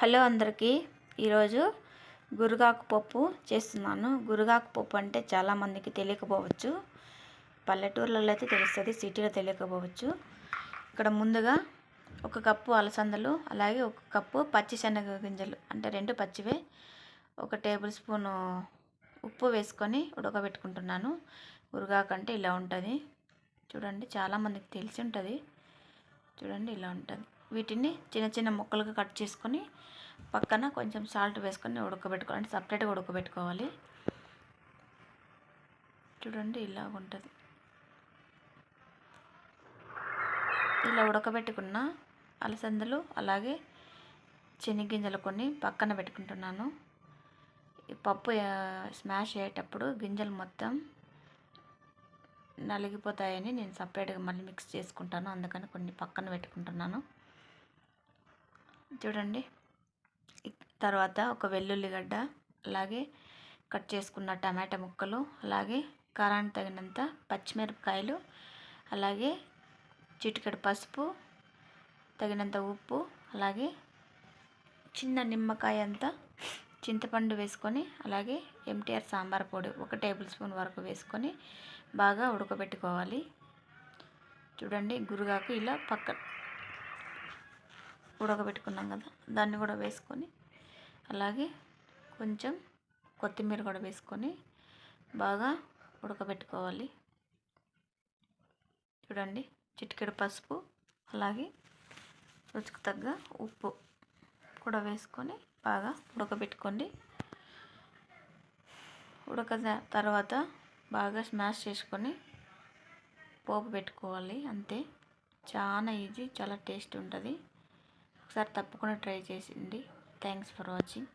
Hello అందరికీ. ఈరోజు గురుగాకు పప్పు చేస్తున్నాను. గురుగాకు పప్పు అంటే చాలామందికి తెలియకపోవచ్చు. పల్లెటూర్లలో అయితే తెలుస్తుంది సిటీలో తెలియకపోవచ్చు. ఇక్కడ ముందుగా ఒక కప్పు అలసందలు అలాగే ఒక కప్పు పచ్చి శనగ గింజలు అంటే రెండు పచ్చివే ఒక టేబుల్ స్పూను ఉప్పు వేసుకొని ఉడకబెట్టుకుంటున్నాను. గురుగాకు అంటే ఇలా ఉంటుంది. చూడండి చాలామందికి తెలిసి ఉంటుంది. చూడండి ఇలా ఉంటుంది. వీటిని చిన్న చిన్న ముక్కలుగా కట్ చేసుకొని పక్కన కొంచెం సాల్ట్ వేసుకొని ఉడకబెట్టుకోవాలి. అంటే సపరేట్గా ఉడకబెట్టుకోవాలి. చూడండి ఇలా ఉంటుంది. ఇలా ఉడకబెట్టుకున్న అలసందలు అలాగే శనగింజలు కొన్ని పక్కన పెట్టుకుంటున్నాను. పప్పు స్మాష్ అయ్యేటప్పుడు గింజలు మొత్తం నలిగిపోతాయని నేను సపరేట్గా మళ్ళీ మిక్స్ చేసుకుంటాను. అందుకని కొన్ని పక్కన పెట్టుకుంటున్నాను. చూడండి. తర్వాత ఒక వెల్లుల్లిగడ్డ అలాగే కట్ చేసుకున్న టమాటా ముక్కలు అలాగే కారానికి తగినంత పచ్చిమిరపకాయలు అలాగే చిటికెడు పసుపు తగినంత ఉప్పు అలాగే చిన్న నిమ్మకాయ అంతా చింతపండు వేసుకొని అలాగే ఎంటీఆర్ సాంబార్ పొడి ఒక టేబుల్ స్పూన్ వరకు వేసుకొని బాగా ఉడకబెట్టుకోవాలి. చూడండి గురుగాకు ఇలా పక్క ఉడకబెట్టుకున్నాం కదా దాన్ని కూడా వేసుకొని అలాగే కొంచెం కొత్తిమీర కూడా వేసుకొని బాగా ఉడకబెట్టుకోవాలి. చూడండి చిటికెడు పసుపు అలాగే రుచికి తగ్గ ఉప్పు కూడా వేసుకొని బాగా ఉడకబెట్టుకోండి. ఉడక తర్వాత బాగా స్మాష్ చేసుకొని పోపు పెట్టుకోవాలి అంతే. చాలా ఈజీ చాలా టేస్ట్ ఉంటుంది. ఒకసారి తప్పకుండా ట్రై చేసిండి థ్యాంక్స్ ఫర్ వాచింగ్.